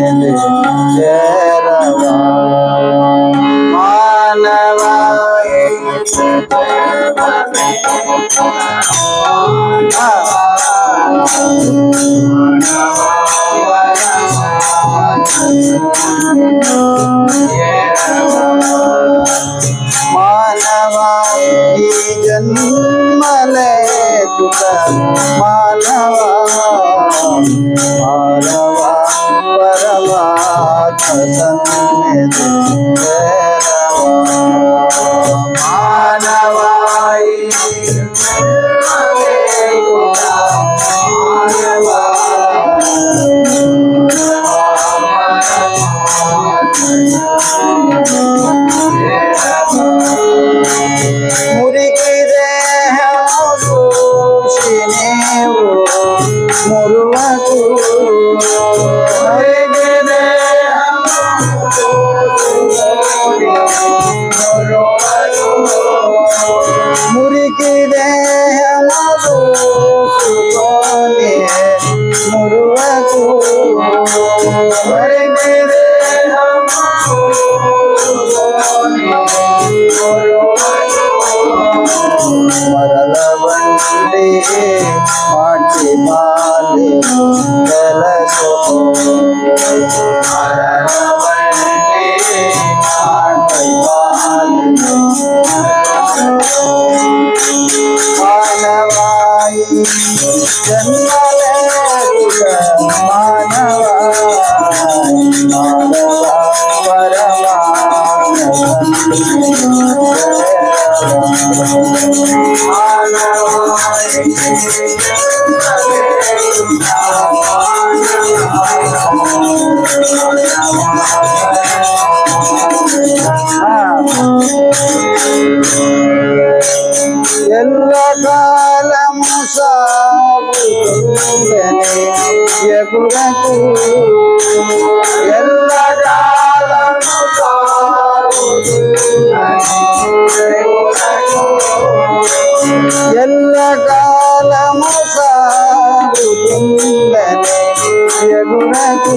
மேலே சேரவா மாணவா மாணவா ஜன்மலே துக மா Amen. Maria. వెంటనే ఎగురకు ఎల్లకాలం ఎల్లకాలము సాగుతుందని. ఎగురకు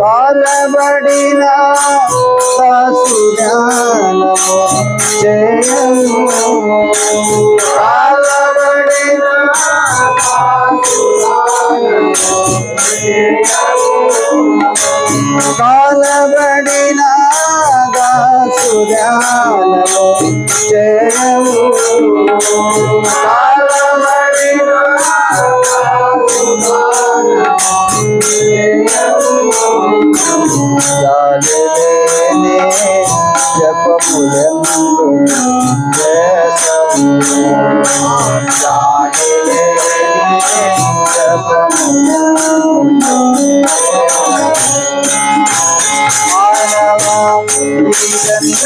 பாலபடினா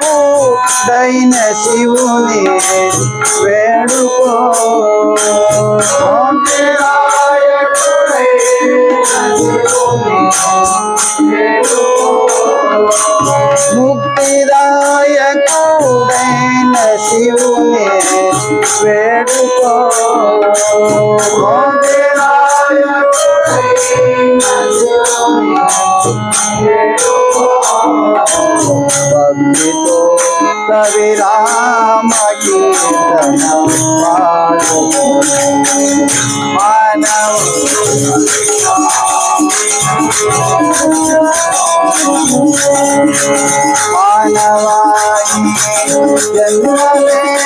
ko daina shivune veedu ko onte aayakule shivune veedu mukti daayakude na shivune veedu ko Madhavi Rama ಕೀರ್ತನ ಮಾನವ ಮಾನವಾಗಿ ಜನ್ಮವೇ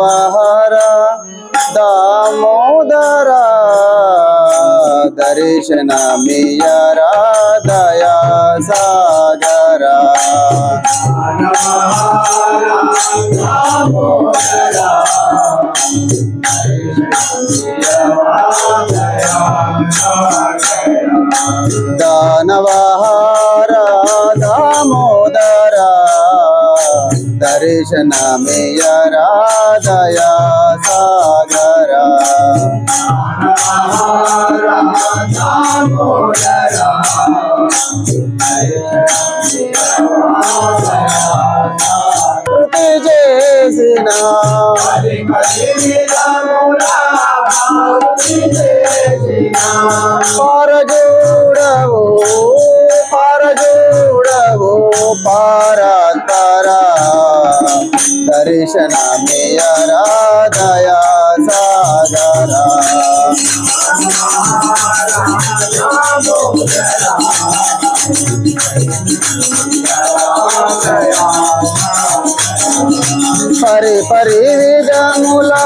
ಪ್ರಭಾರ ದಾಮೋದರ ದರ್ಶನ ಮಿಯರ ದಯಾ ಸಾಗರ ದಾನವಹಾರ దర్శనమియ రాధయా సాగర కృతి చేసిన పరజూడవు दर्शन में आराधया सागरा। परे परे जमुला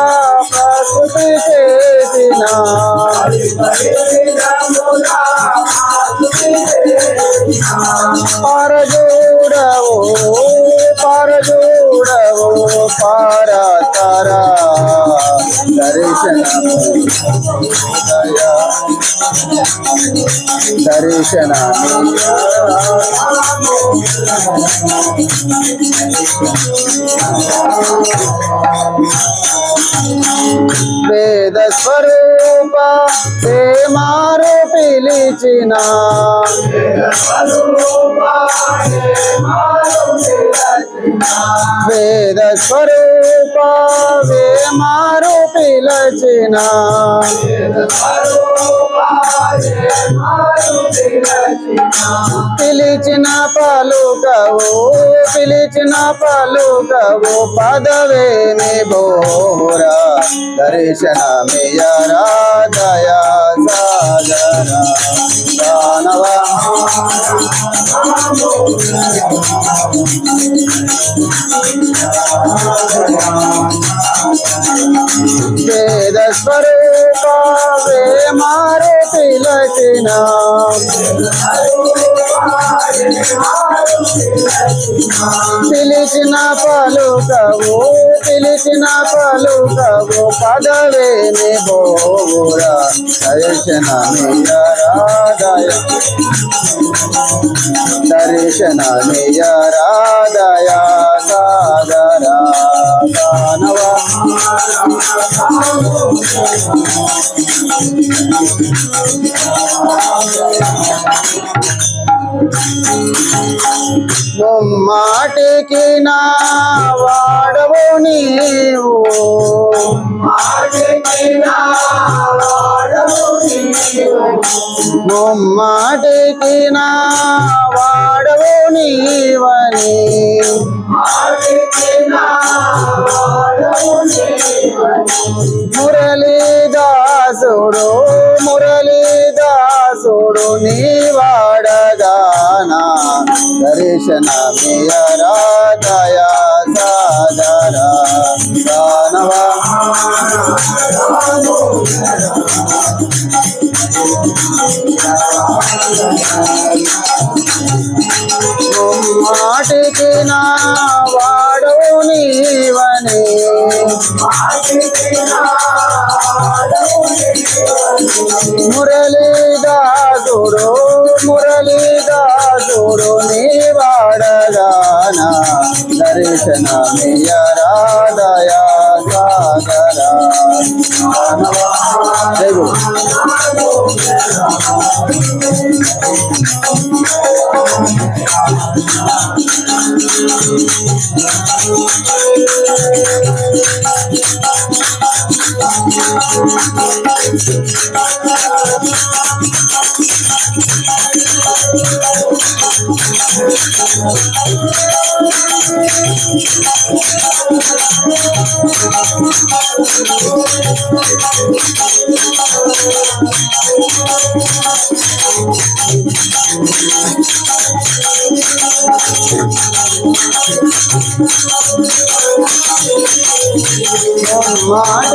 पर जो దర్శన దర్శన వేద స్వరూప మారు పిలిచిన వేద స్వరూప మారు Lajina. పిలిచిన పలుకవు పిలిచిన పలుకవు పదవేమి బోరా దర్శనమియ రాధయా సాగర దానవ వేద స్వరూప వే మారు పిలచిన పిలిచిన పలుకవు పిలిచిన పలుకవు పదవేని బోరా దర్శన రాధయ దర్శన రాధయ సాగర దానవ ముమ్మాటికి నా వాడవు నీవు. ముమ్మాటికి నా వాడవు నీవని. మురళీదాసుడు మురళీదాసుడు నీ వాడగా. దర్శన మియ రాధయా సాగర మాటికి నా వాడు నీవని. మురళీదా ಜೋರೋ ಮುರಳಿದಾಸೋರೋ ನೀವಾಡಗಾನ ದರ್ಶನ ಮೇಯ ರಾಧಯ ಸಾಗರ ಜಯ Lord,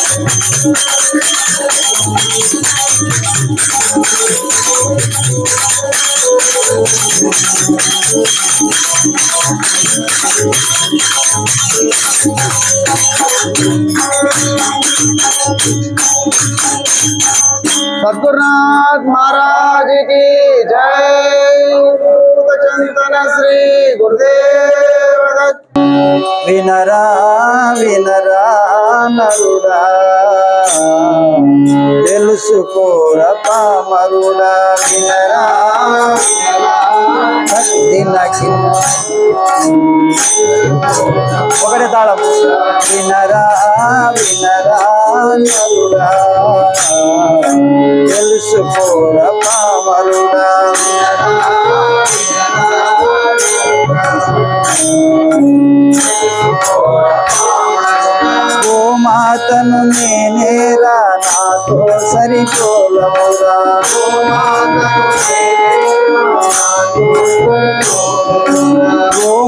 सद्गुरुनाथ महाराज की जय। चिंतन श्री गुरुदेव दत्त। వినరా వినరా నరుడా. తెలుసుకోర పామరుడా. వినరా భక్తి ఒకటే తాళం. వినరా వినరా నరుడా. తెలుసుకోర పామరుడా. మాతను నేనేరా నాతో సరిపోలమురా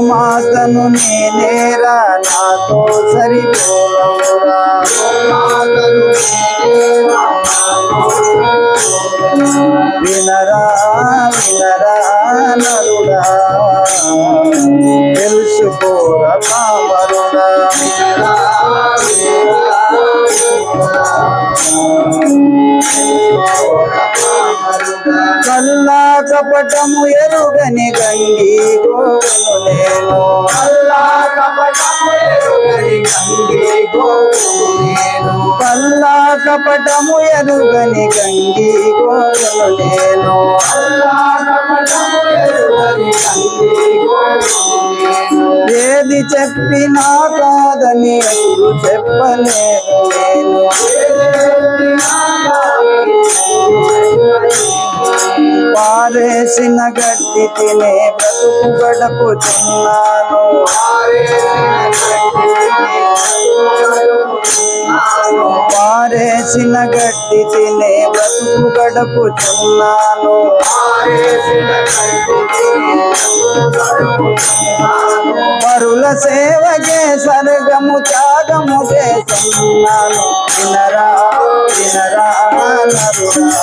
మాతను నేనేరా నాతో సరిపోలమురా వినరా వినరా నరు కల్లా కపటము ఎరుగని గంగి కల్లా కపటము ఎరుగని గంగి గోవును నేను కల్లా కపటము ఎరుగని గంగి గోవును నేను కల్లా కపటము ఎరుగని గంగి గోవును ఏది చెప్పినా కాదని ఎదురు చెప్పలేదు నేను. పారేసిన గడ్డి తినే బ్రతుకు గడపుచున్నాను పారేసిన గడ్డి తినే బ్రతుకు గడపుచున్నాను పరుల సేవకే సర్గము త్యాగము చేస్తున్నాను వినరా వినరా నరుడా.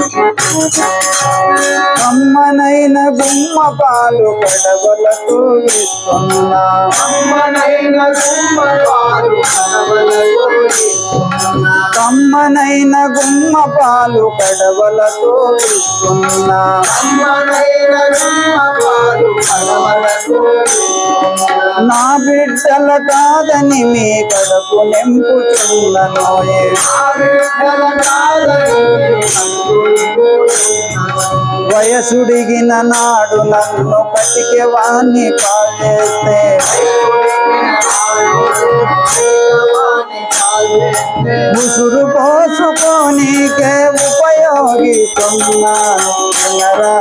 అమ్మనైన గుమ్మ పాలు కడవలకు ఇస్తున్నా. అమ్మనైన గుమ్మ పాలు కడవలకు అమ్మనైన గుమ్మ పాలు కడవలతో ఇస్తున్నా. అమ్మనైన గుమ్మ పాలు కడవలతో నా బిడ్డల కాదని మీ కడపు నింపుచున్నను వయసుడిగిన నాడు నన్ను కటికే వాణ్ణి పాలేస్తే ముసురు పోసుకోనికే ఉపయోగిస్తున్నాను వినరా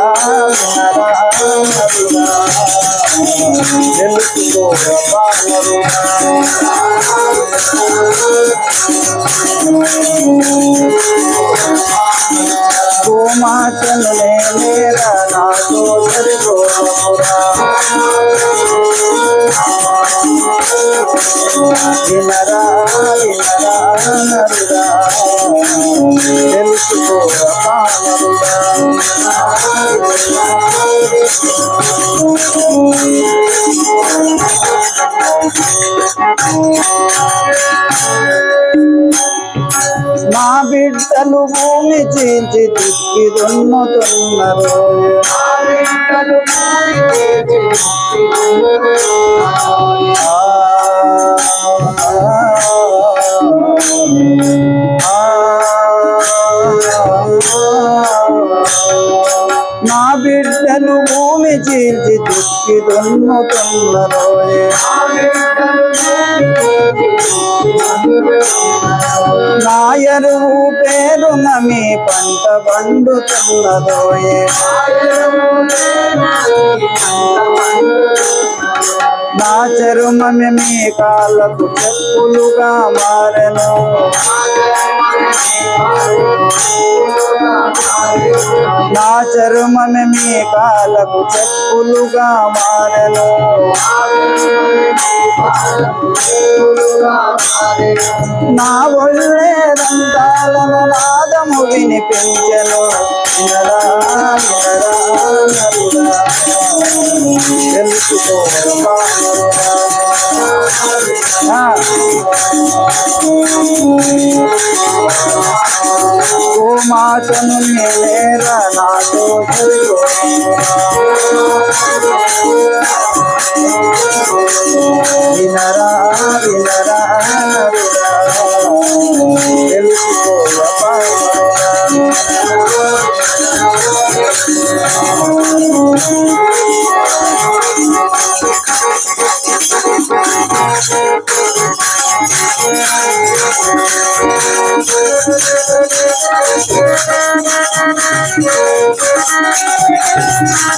को माचन ले मेरा ना तो कर दो दिनरा दिनरा नरदा दिल को पानरदा ఆవిడ్డలు భూమి చేసి దుక్కి దున్నుతున్నారు ఆ బిడ్డలు భూమి చీల్చి దుక్కి దున్నుతున్నారు నా ఎరువు పేరున మీ పంట పండుతున్నదోయే నా చరుమమి మీ కాళ్ళకు చెప్పులుగా మారెను. నా చరుమమి మీ కాళ్ళకు చెప్పులుగా మారెను. నా ఒళ్ళే దంతాలను నాదము వినిపించను. తెలుసుకో. ఓ మాటను నేర నాతో వినరా వినరా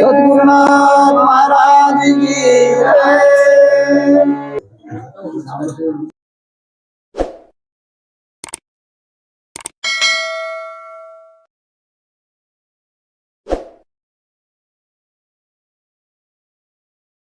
सदगुरुनाथ महाराज की